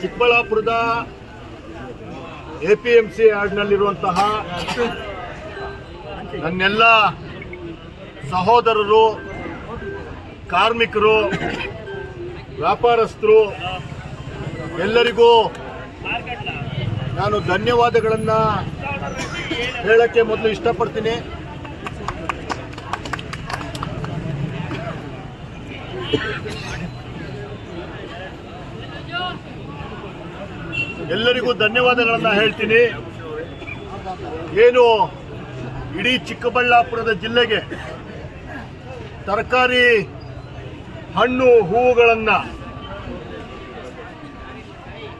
ಚಿಕ್ಕಬಳ್ಳಾಪುರದ A P M C ಯಾರ್ಡ್ನಲ್ಲಿರುವಂತಹ ನನ್ನೆಲ್ಲ ಸಹೋದರರು, ಕಾರ್ಮಿಕರು, ವ್ಯಾಪಾರಸ್ಥರು, ಎಲ್ಲರಿಗೂ ನಾನು ಧನ್ಯವಾದಗಳನ್ನು ಹೇಳಕ್ಕೆ ಮೊದಲು ಇಷ್ಟಪಡ್ತೀನಿ. ಎಲ್ಲರಿಗೂ ಧನ್ಯವಾದಗಳನ್ನು ಹೇಳ್ತೀನಿ. ಏನು ಇಡೀ ಚಿಕ್ಕಬಳ್ಳಾಪುರದ ಜಿಲ್ಲೆಗೆ ತರಕಾರಿ ಹಣ್ಣು ಹೂವುಗಳನ್ನು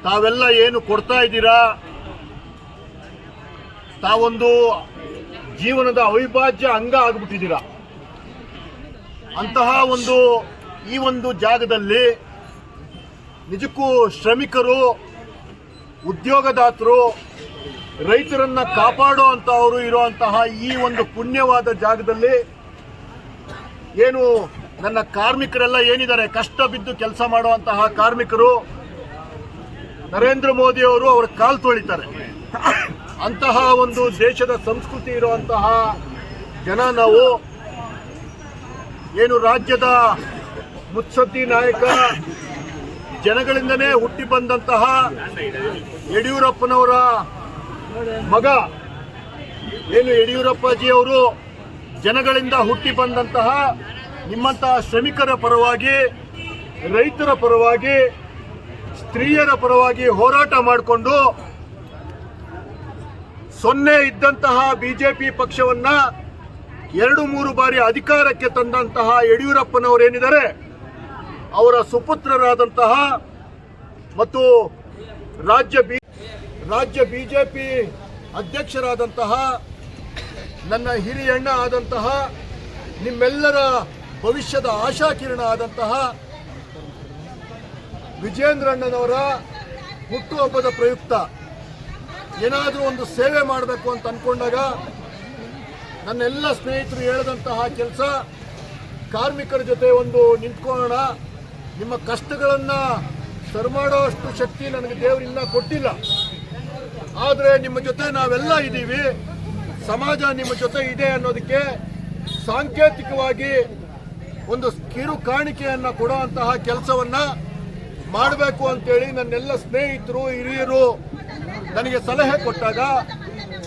ತಾವೆಲ್ಲ ಏನು ಕೊಡ್ತಾ ಇದ್ದೀರಾ? ತಾವೊಂದು ಜೀವನದ ಅವಿಭಾಜ್ಯ ಅಂಗ ಆಗ್ಬಿಟ್ಟಿದ್ದೀರಾ? ಅಂತಹ ಒಂದು ಈ ಒಂದು ಜಾಗದಲ್ಲಿ ನಿಜಕ್ಕೂ ಶ್ರಮಿಕರು, ಉದ್ಯೋಗದಾತರು, ರೈತರನ್ನ ಕಾಪಾಡೋ ಇರುವಂತಹ ಈ ಒಂದು ಪುಣ್ಯವಾದ ಜಾಗದಲ್ಲಿ ಏನು ನನ್ನ ಕಾರ್ಮಿಕರೆಲ್ಲ ಏನಿದ್ದಾರೆ, ಕಷ್ಟ ಬಿದ್ದು ಕೆಲಸ ಮಾಡುವಂತಹ ಕಾರ್ಮಿಕರು, ನರೇಂದ್ರ ಮೋದಿ ಅವರು ಅವರ ಕಾಲು ತೊಳಿತಾರೆ. ಅಂತಹ ಒಂದು ದೇಶದ ಸಂಸ್ಕೃತಿ ಇರುವಂತಹ ಜನ ನಾವು, ಏನು ರಾಜ್ಯದ ಮುತ್ಸದ್ದಿ ನಾಯಕ ಜನಗಳಿಂದನೇ ಹುಟ್ಟಿ ಬಂದಂತಹ ಯಡಿಯೂರಪ್ಪನವರ ಮಗ. ಏನು ಯಡಿಯೂರಪ್ಪಾಜಿ ಅವರು ಜನಗಳಿಂದ ಹುಟ್ಟಿ ಬಂದಂತಹ ನಿಮ್ಮಂತಹ ಶ್ರಮಿಕರ ಪರವಾಗಿ, ರೈತರ ಪರವಾಗಿ, ಸ್ತ್ರೀಯರ ಪರವಾಗಿ ಹೋರಾಟ ಮಾಡಿಕೊಂಡು ಸೊನ್ನೆ ಇದ್ದಂತಹ ಬಿಜೆಪಿ ಪಕ್ಷವನ್ನ ಎರಡು ಮೂರು ಬಾರಿ ಅಧಿಕಾರಕ್ಕೆ ತಂದಂತಹ ಯಡಿಯೂರಪ್ಪನವರೇನಿದ್ದಾರೆ? ಅವರ ಸುಪುತ್ರರಾದಂತಹ ಮತ್ತು ರಾಜ್ಯ ಬಿ, ರಾಜ್ಯ ಬಿಜೆಪಿ ಅಧ್ಯಕ್ಷರಾದಂತಹ ನನ್ನ ಹಿರಿಯಣ್ಣ ಆದಂತಹ, ನಿಮ್ಮೆಲ್ಲರ ಭವಿಷ್ಯದ ಆಶಾಕಿರಣ ಆದಂತಹ ವಿಜೇಂದ್ರಣ್ಣನವರ ಹುಟ್ಟುಹಬ್ಬದ ಪ್ರಯುಕ್ತ. ಏನಾದರೂ ಒಂದು ಸೇವೆ ಮಾಡಬೇಕು ಅಂತ ಅಂದ್ಕೊಂಡಾಗ ನನ್ನೆಲ್ಲ ಸ್ನೇಹಿತರು ಹೇಳಿದಂತಹ ಕೆಲಸ ಕಾರ್ಮಿಕರ ಜೊತೆ ಒಂದು ನಿಂತ್ಕೊಳ್ಳೋಣ. ನಿಮ್ಮ ಕಷ್ಟಗಳನ್ನು ಸರಿಮಾಡೋಷ್ಟು ಶಕ್ತಿ ನನಗೆ ದೇವರಿಲ್ಲ ಕೊಟ್ಟಿಲ್ಲ. ಆದರೆ ನಿಮ್ಮ ಜೊತೆ ನಾವೆಲ್ಲ ಇದ್ದೀವಿ. ಸಮಾಜ ನಿಮ್ಮ ಜೊತೆ ಇದೆ ಅನ್ನೋದಕ್ಕೆ ಸಾಂಕೇತಿಕವಾಗಿ ಒಂದು ಕಿರು ಕಾಣಿಕೆಯನ್ನು ಕೊಡುವಂತಹ ಕೆಲಸವನ್ನ ಮಾಡಬೇಕು ಅಂತೇಳಿ ನನ್ನೆಲ್ಲ ಸ್ನೇಹಿತರು, ಹಿರಿಯರು ನನಗೆ ಸಲಹೆ ಕೊಟ್ಟಾಗ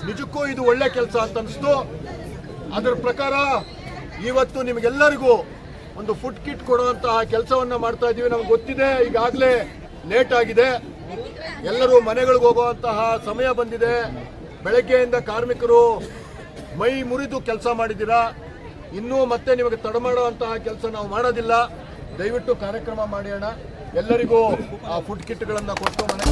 ನಿಜಕ್ಕೂ ಇದು ಒಳ್ಳೆ ಕೆಲಸ ಅಂತ ಅನಿಸ್ತು. ಅದರ ಪ್ರಕಾರ ಇವತ್ತು ನಿಮಗೆಲ್ಲರಿಗೂ ಒಂದು ಫುಡ್ ಕಿಟ್ ಕೊಡುವಂತಹ ಕೆಲಸವನ್ನ ಮಾಡ್ತಾ ಇದೀವಿ. ನಮ್ಗೆ ಗೊತ್ತಿದೆ, ಈಗಾಗಲೇ ಲೇಟ್ ಆಗಿದೆ. ಎಲ್ಲರೂ ಮನೆಗಳಿಗೆ ಹೋಗುವಂತಹ ಸಮಯ ಬಂದಿದೆ. ಬೆಳಗ್ಗೆಯಿಂದ ಕಾರ್ಮಿಕರು ಮೈ ಮುರಿದು ಕೆಲಸ ಮಾಡಿದ್ದೀರಾ? ಇನ್ನೂ ಮತ್ತೆ ನಿಮಗೆ ತಡಮಾಡುವಂತಹ ಕೆಲಸ ನಾವು ಮಾಡೋದಿಲ್ಲ. ದಯವಿಟ್ಟು ಕಾರ್ಯಕ್ರಮ ಮಾಡೋಣ ಎಲ್ಲರಿಗೂ ಆ ಫುಡ್ ಕಿಟ್ಗಳನ್ನು ಕೊಟ್ಟು ಮನೆ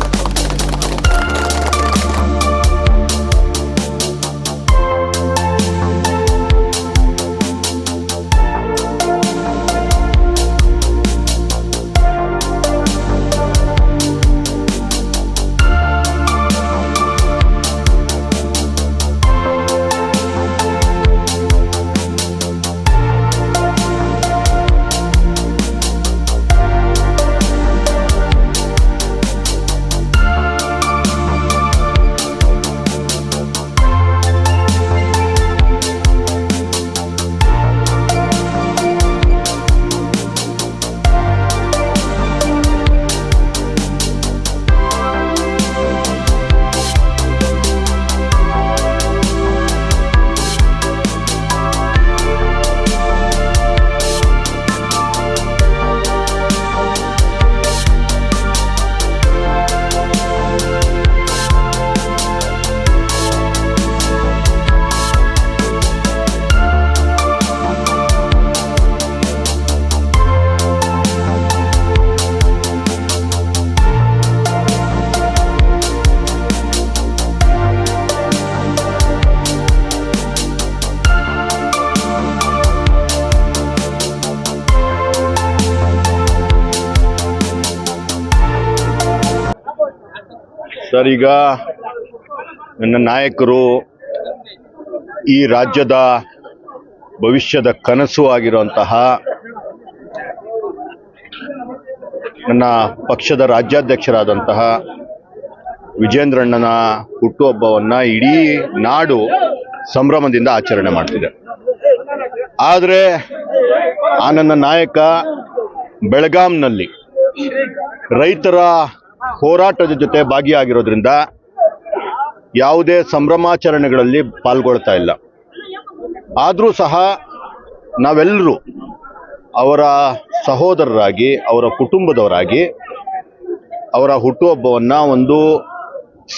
ಸರ್, ಈಗ ನನ್ನ ನಾಯಕರು ಈ ರಾಜ್ಯದ ಭವಿಷ್ಯದ ಕನಸು ಆಗಿರುವಂತಹ ನನ್ನ ಪಕ್ಷದ ರಾಜ್ಯಾಧ್ಯಕ್ಷರಾದಂತಹ ವಿಜೇಂದ್ರಣ್ಣನ ಹುಟ್ಟುಹಬ್ಬವನ್ನು ಇಡೀ ನಾಡು ಸಂಭ್ರಮದಿಂದ ಆಚರಣೆ ಮಾಡ್ತಿದೆ. ಆದರೆ ಆ ನನ್ನ ನಾಯಕ ಬೆಳಗಾಂನಲ್ಲಿ ರೈತರ ಹೋರಾಟದ ಜೊತೆ ಭಾಗಿಯಾಗಿರೋದ್ರಿಂದ ಯಾವುದೇ ಸಂಭ್ರಮಾಚರಣೆಗಳಲ್ಲಿ ಪಾಲ್ಗೊಳ್ತಾ ಇಲ್ಲ. ಆದರೂ ಸಹ ನಾವೆಲ್ಲರೂ ಅವರ ಸಹೋದರರಾಗಿ, ಅವರ ಕುಟುಂಬದವರಾಗಿ, ಅವರ ಹುಟ್ಟುಹಬ್ಬವನ್ನು ಒಂದು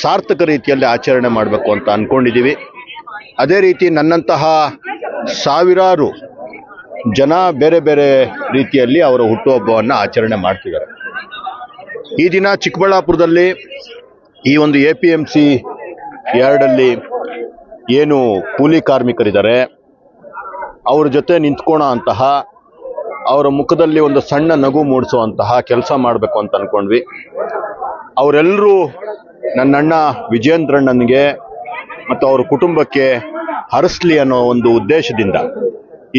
ಸಾರ್ಥಕ ರೀತಿಯಲ್ಲಿ ಆಚರಣೆ ಮಾಡಬೇಕು ಅಂತ ಅಂದ್ಕೊಂಡಿದ್ದೀವಿ ಅದೇ ರೀತಿ ನನ್ನಂತಹ ಸಾವಿರಾರು ಜನ ಬೇರೆ ಬೇರೆ ರೀತಿಯಲ್ಲಿ ಅವರ ಹುಟ್ಟುಹಬ್ಬವನ್ನು ಆಚರಣೆ ಮಾಡ್ತಿದ್ದಾರೆ. ಈ ದಿನ ಚಿಕ್ಕಬಳ್ಳಾಪುರದಲ್ಲಿ ಈ ಒಂದು ಎ ಪಿ ಎಂ ಸಿ ಯಾರ್ಡಲ್ಲಿ ಏನು ಕೂಲಿ ಕಾರ್ಮಿಕರಿದ್ದಾರೆ, ಅವ್ರ ಜೊತೆ ನಿಂತ್ಕೋಣ ಅಂತಹ, ಅವರ ಮುಖದಲ್ಲಿ ಒಂದು ಸಣ್ಣ ನಗು ಮೂಡಿಸುವಂತಹ ಕೆಲಸ ಮಾಡಬೇಕು ಅಂತ ಅನ್ಕೊಂಡ್ವಿ. ಅವರೆಲ್ಲರೂ ನನ್ನಣ್ಣ ವಿಜೇಂದ್ರಣ್ಣನಿಗೆ ಮತ್ತು ಅವ್ರ ಕುಟುಂಬಕ್ಕೆ ಹರಿಸ್ಲಿ ಅನ್ನೋ ಒಂದು ಉದ್ದೇಶದಿಂದ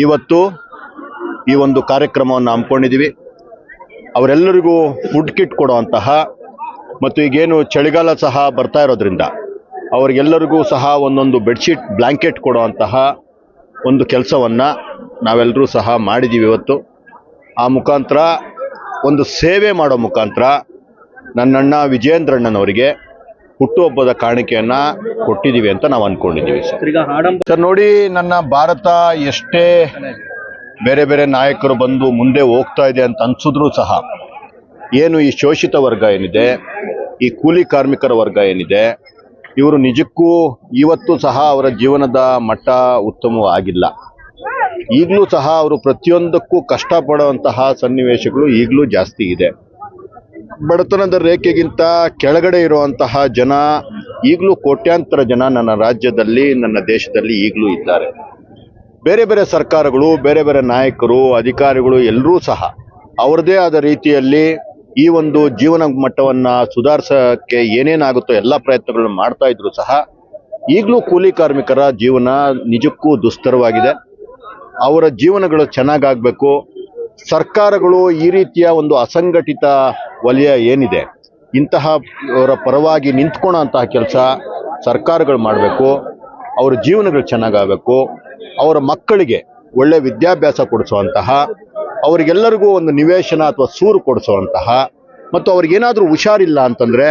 ಇವತ್ತು ಈ ಒಂದು ಕಾರ್ಯಕ್ರಮವನ್ನು ಹಮ್ಮಿಕೊಂಡಿದ್ದೀವಿ. ಅವರೆಲ್ಲರಿಗೂ ಫುಡ್ ಕಿಟ್ ಕೊಡುವಂತಹ ಮತ್ತು ಈಗೇನು ಚಳಿಗಾಲ ಸಹ ಬರ್ತಾ ಇರೋದ್ರಿಂದ ಅವರಿಗೆಲ್ಲರಿಗೂ ಸಹ ಒಂದೊಂದು ಬೆಡ್ಶೀಟ್ ಬ್ಲ್ಯಾಂಕೆಟ್ ಕೊಡುವಂತಹ ಒಂದು ಕೆಲಸವನ್ನು ನಾವೆಲ್ಲರೂ ಸಹ ಮಾಡಿದ್ದೀವಿ ಇವತ್ತು. ಆ ಮುಖಾಂತರ ಒಂದು ಸೇವೆ ಮಾಡೋ ಮುಖಾಂತರ ನನ್ನಣ್ಣ ವಿಜಯೇಂದ್ರಣ್ಣನವರಿಗೆ ಹುಟ್ಟುಹಬ್ಬದ ಕಾಣಿಕೆಯನ್ನು ಕೊಟ್ಟಿದ್ದೀವಿ ಅಂತ ನಾವು ಅಂದ್ಕೊಂಡಿದ್ದೀವಿ ಸರ್. ಸರ್ ನೋಡಿ ನನ್ನ ಭಾರತ ಎಷ್ಟೇ ಬೇರೆ ಬೇರೆ ನಾಯಕರು ಬಂದು ಮುಂದೆ ಹೋಗ್ತಾ ಇದೆ ಅಂತ ಅನ್ಸಿದ್ರು ಸಹ ಏನು ಈ ಶೋಷಿತ ವರ್ಗ ಏನಿದೆ, ಈ ಕೂಲಿ ಕಾರ್ಮಿಕರ ವರ್ಗ ಏನಿದೆ, ಇವರು ನಿಜಕ್ಕೂ ಇವತ್ತು ಸಹ ಅವರ ಜೀವನದ ಮಟ್ಟ ಉತ್ತಮವಾಗಿಲ್ಲ. ಈಗಲೂ ಸಹ ಅವರು ಪ್ರತಿಯೊಂದಕ್ಕೂ ಕಷ್ಟಪಡುವಂತಹ ಸನ್ನಿವೇಶಗಳು ಈಗಲೂ ಜಾಸ್ತಿ ಇದೆ. ಬಡತನದ ರೇಖೆಗಿಂತ ಕೆಳಗಡೆ ಇರುವಂತಹ ಜನ ಈಗಲೂ ಕೋಟ್ಯಾಂತರ ಜನ ನನ್ನ ರಾಜ್ಯದಲ್ಲಿ, ನನ್ನ ದೇಶದಲ್ಲಿ ಈಗಲೂ ಇದ್ದಾರೆ. ಬೇರೆ ಬೇರೆ ಸರ್ಕಾರಗಳು, ಬೇರೆ ಬೇರೆ ನಾಯಕರು, ಅಧಿಕಾರಿಗಳು ಎಲ್ಲರೂ ಸಹ ಅವರದೇ ಆದ ರೀತಿಯಲ್ಲಿ ಈ ಒಂದು ಜೀವನ ಮಟ್ಟವನ್ನು ಸುಧಾರಿಸೋಕ್ಕೆ ಏನೇನಾಗುತ್ತೋ ಎಲ್ಲ ಪ್ರಯತ್ನಗಳನ್ನು ಮಾಡ್ತಾ ಇದ್ರು ಸಹ ಈಗಲೂ ಕೂಲಿ ಕಾರ್ಮಿಕರ ಜೀವನ ನಿಜಕ್ಕೂ ದುಸ್ತರವಾಗಿದೆ. ಅವರ ಜೀವನಗಳು ಚೆನ್ನಾಗಾಗಬೇಕು. ಸರ್ಕಾರಗಳು ಈ ರೀತಿಯ ಒಂದು ಅಸಂಘಟಿತ ವಲಯ ಏನಿದೆ ಇಂತಹ ಅವರ ಪರವಾಗಿ ನಿಂತ್ಕೊಳ್ಳೋ ಅಂತಹ ಕೆಲಸ ಸರ್ಕಾರಗಳು ಮಾಡಬೇಕು. ಅವರ ಜೀವನಗಳು ಚೆನ್ನಾಗಾಗಬೇಕು. ಅವರ ಮಕ್ಕಳಿಗೆ ಒಳ್ಳೆ ವಿದ್ಯಾಭ್ಯಾಸ ಕೊಡಿಸುವಂತಹ, ಅವರಿಗೆಲ್ಲರಿಗೂ ಒಂದು ನಿವೇಶನ ಅಥವಾ ಸೂರು ಕೊಡಿಸುವಂತಹ ಮತ್ತು ಅವ್ರಿಗೇನಾದರೂ ಹುಷಾರಿಲ್ಲ ಅಂತಂದರೆ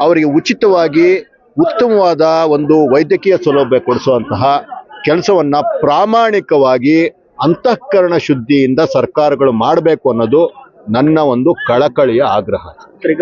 ಅವರಿಗೆ ಉಚಿತವಾಗಿ ಉತ್ತಮವಾದ ಒಂದು ವೈದ್ಯಕೀಯ ಸೌಲಭ್ಯ ಕೊಡಿಸುವಂತಹ ಕೆಲಸವನ್ನು ಪ್ರಾಮಾಣಿಕವಾಗಿ ಅಂತಃಕರಣ ಶುದ್ಧಿಯಿಂದ ಸರ್ಕಾರಗಳು ಮಾಡಬೇಕು ಅನ್ನೋದು ನನ್ನ ಒಂದು ಕಳಕಳಿಯ ಆಗ್ರಹ.